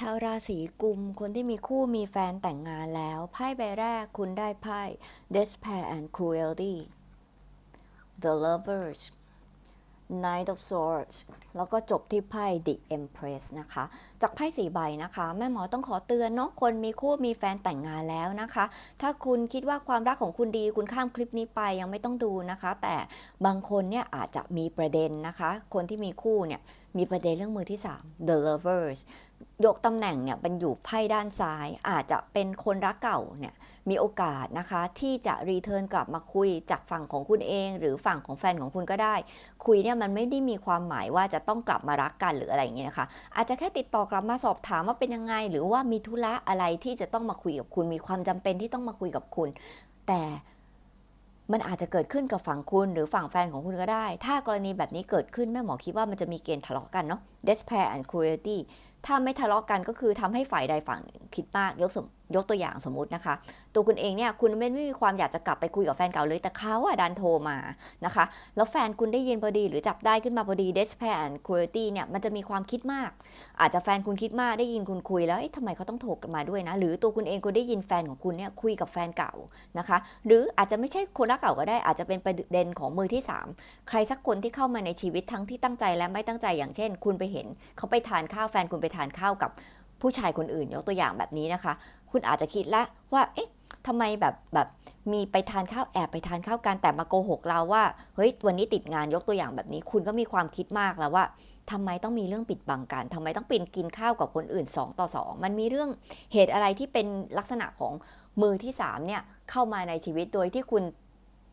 ชาวราศีกุม คนที่มีคู่มีแฟนแต่งงานแล้ว ไพ่ใบแรกคุณได้ไพ่ Despair and Cruelty The Lovers Knight of Swords แล้วก็จบที่ไพ่ The Empress นะคะ จากไพ่สีใบนะคะ แม่หมอต้องขอเตือนเนาะคนมีคู่มีแฟนแต่งงานแล้วนะคะ ถ้าคุณคิดว่าความรักของคุณดีคุณข้ามคลิปนี้ไปยังไม่ต้องดูนะคะ แต่บางคนเนี่ยอาจจะมีประเด็นนะคะ คนที่มีคู่เนี่ยมีประเด็นเรื่องมือที่ 3 The Lovers ยกตำแหน่งเนี่ยเป็นอยู่ไพ่ด้านซ้าย อาจจะเป็นคนรักเก่าเนี่ยมีโอกาสนะคะที่จะรีเทิร์นกลับมาคุยจากฝั่งของคุณเอง หรือฝั่งของแฟนของคุณก็ได้ คุยเนี่ยมันไม่ได้มีความหมายว่าจะต้องกลับมารักกันหรืออะไรอย่างเงี้ยนะคะ อาจจะแค่ติดต่อกลับมาสอบถามว่าเป็นยังไง หรือว่ามีธุระอะไรที่จะต้องมาคุยกับคุณ มีความจำเป็นที่ต้องมาคุยกับคุณ แต่มันอาจจะเกิดขึ้นกับฝั่งคุณหรือฝั่งแฟนของคุณก็ได้ ถ้ากรณีแบบนี้เกิดขึ้นแม่หมอคิดว่ามันจะมีเกณฑ์ทะเลาะกันเนาะ despair and cruelty ถ้าไม่ทะเลาะกันก็คือทำให้ฝ่ายใดฝั่งหนึ่ง คิดมากยกสมยกตัวอย่างสมมุตินะคะ ตัวคุณเองเนี่ยคุณไม่ไม่มีความอยากจะกลับไปคุยกับแฟนเก่าเลย แต่เขาอะดันโทรมานะคะ แล้วแฟนคุณได้ยินพอดี หรือจับได้ขึ้นมาพอดี despair and cruelty เนี่ยมันจะมีความคิดมาก อาจจะแฟนคุณคิดมากได้ยินคุณคุยแล้วเอ๊ะทำไมเขาต้องโทรมาด้วยนะ หรือตัวคุณเองคุณได้ยินแฟนของคุณเนี่ยคุยกับแฟนเก่านะคะ หรืออาจจะไม่ใช่คนรักเก่าก็ได้ อาจจะเป็นประเด็นของมือที่สามใครสักคนที่เข้ามาในชีวิตทั้งที่ตั้งใจและไม่ตั้งใจอย่างเช่น คุณไปเห็น เขาไปทานข้าวแฟนคุณไปทานข้าวกับ ผู้ชายคนอื่นยกตัวอย่างแบบนี้นะคะ คุณอาจจะคิดแล้วว่า เอ๊ะทำไมแบบแบบมีไปทานข้าวแอบไปทานข้าวกันแต่มาโกหกเราว่า เฮ้ยวันนี้ติดงานยกตัวอย่างแบบนี้ คุณก็มีความคิดมากแล้วว่าทำไมต้องมีเรื่องปิดบังกันทำไมต้องปินกินข้าวกับคนอื่น 2 ต่อ 2 มันมีเรื่องเหตุอะไรที่เป็นลักษณะของมือที่3เนี่ยเข้ามาในชีวิตโดยที่คุณ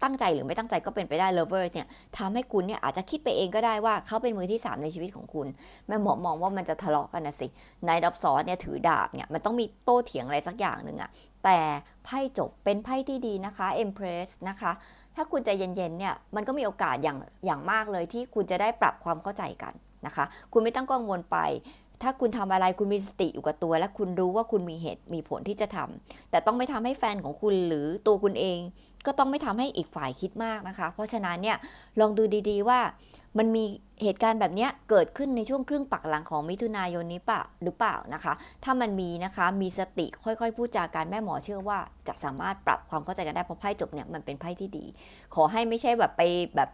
ตั้งใจหรือไม่ตั้งใจก็เป็นไปได้ lovers เนี่ยทำให้คุณเนี่ยอาจจะคิดไปเองก็ได้ว่าเขาเป็นมือที่ 3 ในชีวิตของคุณแม่หมอมองว่ามันจะทะเลาะกันนะสินายดับซอสเนี่ยถือดาบเนี่ยมันต้องมีโต้เถียงอะไรสักอย่างหนึ่งอะแต่ไพ่จบเป็นไพ่ที่ดีนะคะ Empress นะคะถ้าคุณใจเย็นๆเนี่ยมันก็มีโอกาสอย่างอย่างมากเลยที่คุณจะได้ปรับความเข้าใจกันนะคะ คุณไม่ต้องกังวลไป ถ้าคุณทำอะไรคุณมีสติอยู่กับตัว และคุณรู้ว่าคุณมีเหตุมีผลที่จะทำแต่ต้องไม่ทำให้แฟนของคุณหรือตัวคุณเอง ก็ต้องไม่ทำให้อีกฝ่ายคิดมากนะคะ เพราะฉะนั้นเนี่ยลองดูดีๆว่ามันมีเหตุการณ์แบบนี้เกิดขึ้นในช่วงครึ่งปักหลังของมิถุนายนนี้ปะหรือเปล่านะคะ ถ้ามันมีนะคะมีสติค่อยๆพูดจากันแม่หมอเชื่อว่าจะสามารถปรับความเข้าใจกันได้เพราะไพ่จบเนี่ยมันเป็นไพ่ที่ดี ขอให้ไม่ใช่แบบไปแบบ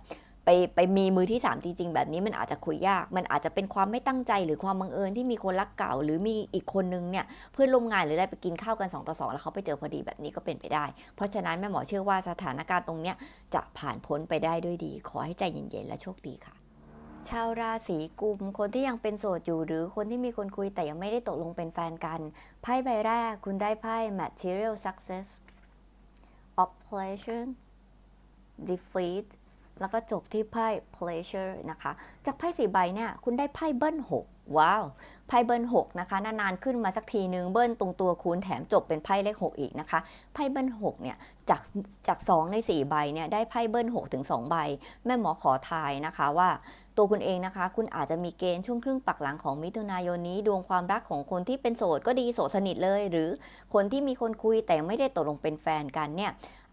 ไปไปมีมือที่ 3 จริงๆ แบบนี้มันอาจจะคุยยาก มันอาจจะเป็นความไม่ตั้งใจหรือความบังเอิญที่มีคนรักเก่า หรือมีอีกคนนึงเนี่ยเพื่อนร่วมงานหรืออะไรไปกินข้าวกัน 2 ต่อ 2 แล้วเขาไปเจอพอดีแบบนี้ก็เป็นไปได้ เพราะฉะนั้นแม่หมอเชื่อว่าสถานการณ์ตรงเนี้ยจะผ่านพ้นไปได้ด้วยดี ขอให้ใจเย็นๆ และโชคดีค่ะชาวราศีกุม คนที่ยังเป็นโสดอยู่หรือคนที่มีคนคุยแต่ยังไม่ได้ตกลงเป็นแฟนกัน ไพ่ใบแรกคุณได้ไพ่ material success oppression defeat แล้วก็จบที่ไพ่ pleasure นะคะ จากไพ่สี่ใบเนี่ย คุณได้ไพ่เบิ้ล6ว้าว ไพ่เบิ้ล6นะคะ นานๆ ขึ้นมาสักทีนึง เบิ้ลตรงตัวคุณแถมจบเป็นไพ่เลข6อีกนะคะ ไพ่เบิ้ล6เนี่ย จากจาก2ใน4ใบเนี่ย ได้ไพ่เบิ้ล6ถึง2ใบ แม่หมอขอทายนะคะว่าตัวคุณเองนะคะ คุณอาจจะมีเกณฑ์ช่วงครึ่งปักหลังของมิถุนายนนี้ ดวงความรักของคนที่เป็นโสดก็ดีโสดสนิทเลย หรือคนที่มีคนคุยแต่ไม่ได้ตกลงเป็นแฟนกันเนี่ย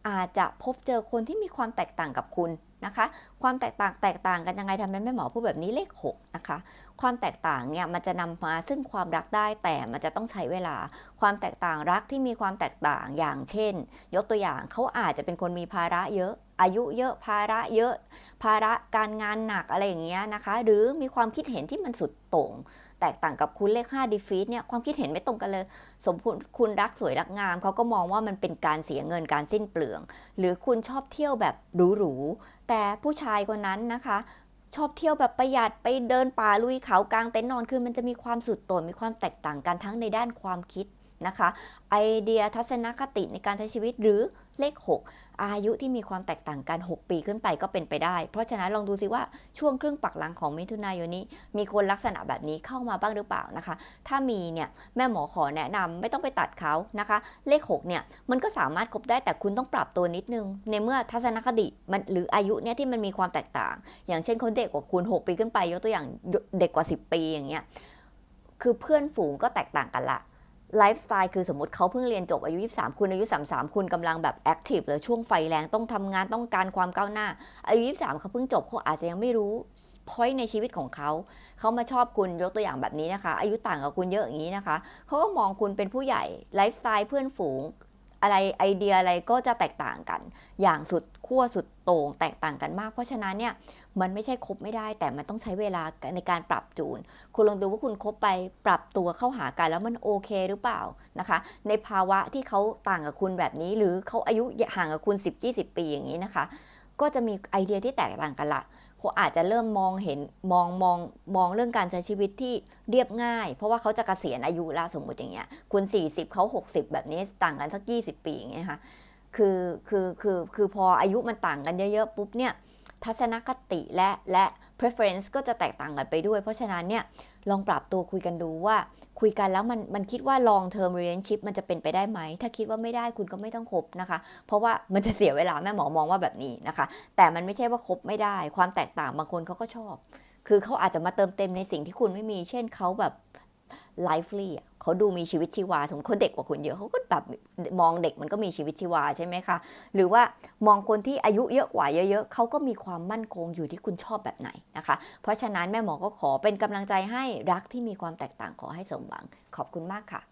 อาจจะพบเจอคนที่มีความแตกต่างกับคุณ นะคะ ความแตกต่างแตกต่างกันยังไงทำไมแม่หมอพูดแบบนี้เลข6นะคะ ความแตกต่างเนี่ยมันจะนำมาซึ่งความรักได้แต่มันจะต้องใช้เวลา ความแตกต่างรักที่มีความแตกต่างอย่างเช่น ยกตัวอย่างเขาอาจจะเป็นคนมีภาระเยอะอายุเยอะภาระเยอะ ภาระการงานหนักอะไรอย่างเงี้ยนะคะ หรือมีความคิดเห็นที่มันสุดโต่ง แตกต่างกับคุณเลข5 defeat เนี่ยความคิดเห็นไม่ตรงกันเลย สมคุณคุณรักสวยรักงามเขาก็มองว่ามันเป็นการเสียเงินการสิ้นเปลือง หรือคุณชอบเที่ยวแบบหรูๆแต่ผู้ชายคนนั้นนะคะชอบเที่ยวแบบประหยัดไปเดินป่าลุยเขากลางเต็นท์นอนคือมันจะมีความสุดโต่งมีความแตกต่างกันทั้งในด้านความคิด นะคะ ไอเดียทัศนคติในการใช้ชีวิตหรือเลข 6 อายุที่มีความแตกต่างกัน 6 ปีขึ้นไปก็เป็นไปได้ เพราะฉะนั้นลองดูซิว่าช่วงครึ่งปักหลังของมิถุนายนนี้ มีคนลักษณะแบบนี้เข้ามาบ้างหรือเปล่านะคะ ถ้ามีเนี่ยแม่หมอขอแนะนำไม่ต้องไปตัดเขานะคะ เลข 6 เนี่ยมันก็สามารถคบได้แต่คุณต้องปรับตัวนิดนึง ในเมื่อทัศนคติมันหรืออายุเนี่ยที่มันมีความแตกต่าง อย่างเช่นคนเด็กกว่าคุณ 6 ปีขึ้นไป ยกตัวอย่างเด็กกว่า 10 ปีอย่างเงี้ยคือเพื่อนฝูงก็แตกต่างกันละ ไลฟ์สไตล์คือสมมติเขาเพิ่งเรียนจบอายุ 23 คุณอายุ 33 คุณกำลังแบบแอคทีฟเลยช่วงไฟแรงต้องทำงานต้องการความก้าวหน้า อายุ 23 เขาเพิ่งจบเขาอาจจะยังไม่รู้พอยต์ในชีวิตของเขา เขามาชอบคุณยกตัวอย่างแบบนี้นะคะ อายุต่างกับคุณเยอะอย่างนี้นะคะเขาก็มองคุณเป็นผู้ใหญ่ไลฟ์สไตล์เพื่อนฝูง อะไรไอเดียอะไรก็จะแตกต่างกัน อย่างสุดขั้วสุดโต่งแตกต่างกันมาก เพราะฉะนั้นเนี่ยมันไม่ใช่คบไม่ได้ แต่มันต้องใช้เวลาในการปรับจูน คุณลองดูว่าคุณคบไปปรับตัวเข้าหากันแล้วมันโอเคหรือเปล่านะคะ ในภาวะที่เขาต่างกับคุณแบบนี้ หรือเขาอายุห่างกับคุณ 10-20 ปีอย่างนี้นะคะ ก็จะมีไอเดียที่แตกต่างกันละ อาจจะเริ่มมองเห็นมองมองมองเรื่องการใช้ชีวิตที่เรียบง่าย เพราะว่าเขาจะเกษียณอายุละสมมติอย่างเงี้ยคุณ 40 เขา 60 แบบนี้ต่างกันสัก 20 ปีอย่างเงี้ยค่ะคือคือคือคือพออายุมันต่างกันเยอะๆปุ๊บเนี่ยทัศนคติและและ preference ก็จะแตกต่างกันไปด้วย เพราะฉะนั้นเนี่ยลองปรับตัวคุยกันดูว่าคุยกันแล้วมันมันคิดว่า long term relationship มันจะเป็นไปได้ไหม ถ้าคิดว่าไม่ได้คุณก็ไม่ต้องคบนะคะ เพราะว่ามันจะเสียเวลาแม่หมอมองว่าแบบนี้นะคะ แต่มันไม่ใช่ว่าคบไม่ได้ ความแตกต่างบางคนเขาก็ชอบ คือเขาอาจจะมาเติมเต็มในสิ่งที่คุณไม่มี เช่นเขาแบบ lively อะเขาดูมีชีวิตชีวาสมมติเขาเด็กกว่าคุณเยอะเขาก็แบบมองเด็กมันก็มีชีวิตชีวาใช่ไหมคะ หรือว่ามองคนที่อายุเยอะกว่าเยอะๆเขาก็มีความมั่นคงอยู่ที่คุณชอบแบบไหนนะคะ เพราะฉะนั้นแม่หมอก็ขอเป็นกำลังใจให้รักที่มีความแตกต่างขอให้สมหวังขอบคุณมากค่ะ